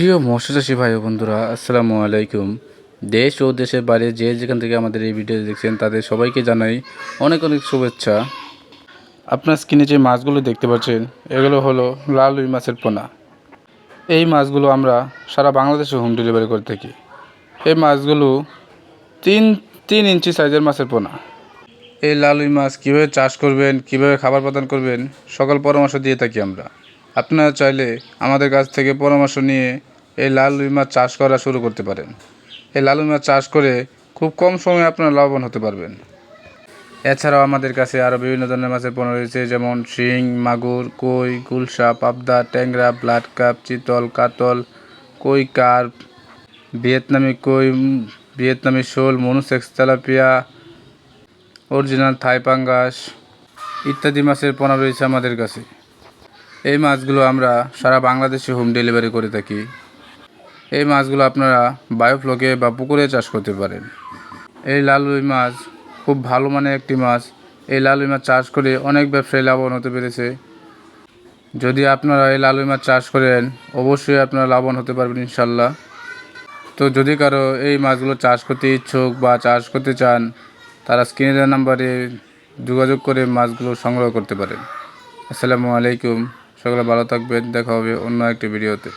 প্রিয় মৎস্যচাষী ভাই ও বন্ধুরা, আসসালামু আলাইকুম। দেশ ও দেশের বাইরে যে যেখান থেকে আমাদের এই ভিডিও দেখছেন, তাদের সবাইকে জানাই অনেক অনেক শুভেচ্ছা। আপনার স্ক্রিনে যে মাছগুলো দেখতে পাচ্ছেন, এগুলো হলো লাল রুই মাছের পোনা। এই মাছগুলো আমরা সারা বাংলাদেশে হোম ডেলিভারি করে থাকি। এই মাছগুলো তিন তিন ইঞ্চি সাইজের মাছের পোনা। এই লাল রুই মাছ কীভাবে চাষ করবেন, কীভাবে খাবার প্রদান করবেন, সকল পরামর্শ দিয়ে থাকি আমরা। আপনারা চাইলে আমাদের কাছ থেকে পরামর্শ নিয়ে এই লাল রুই মাছ চাষ করা শুরু করতে পারেন। এই লাল রুই মাছ চাষ করে খুব কম সময়ে আপনারা লাভবান হতে পারবেন। এছাড়াও আমাদের কাছে আরও বিভিন্ন ধরনের মাছের পণ্য রয়েছে, যেমন শিং, মাগুর, কই, গুলশা, পাবদা, ট্যাংরা, ব্লাড কাপ, চিতল, কাতল, কই কার্প, ভিয়েতনামি কই, ভিয়েতনামি শোল, মনুসেক্স তেলাপিয়া, অরিজিনাল থাই পাঙ্গাস ইত্যাদি মাছের পোনা রয়েছে আমাদের কাছে। এই মাছগুলো আমরা সারা বাংলাদেশে হোম ডেলিভারি করে থাকি। এই মাছগুলো আপনারা বায়োফ্লকে বা পুকুরে চাষ করতে পারেন। এই লাল রুই মাছ খুব ভালো মানের একটি মাছ। এই লাল রুই মাছ চাষ করে অনেক ব্যবসায়ী লাভবান হতে পেরেছে। যদি আপনারা এই লাল রুই মাছ চাষ করেন, অবশ্যই আপনারা লাভবান হতে পারবেন ইনশাল্লাহ তো যদি কারও এই মাছগুলো চাষ করতে ইচ্ছুক বা চাষ করতে চান, তারা স্ক্রিনে নাম্বারে যোগাযোগ করে মাছগুলো সংগ্রহ করতে পারেন। আসসালামু আলাইকুম। সকলে ভালো থাকবেন দেখা হবে অন্য একটি ভিডিওতে।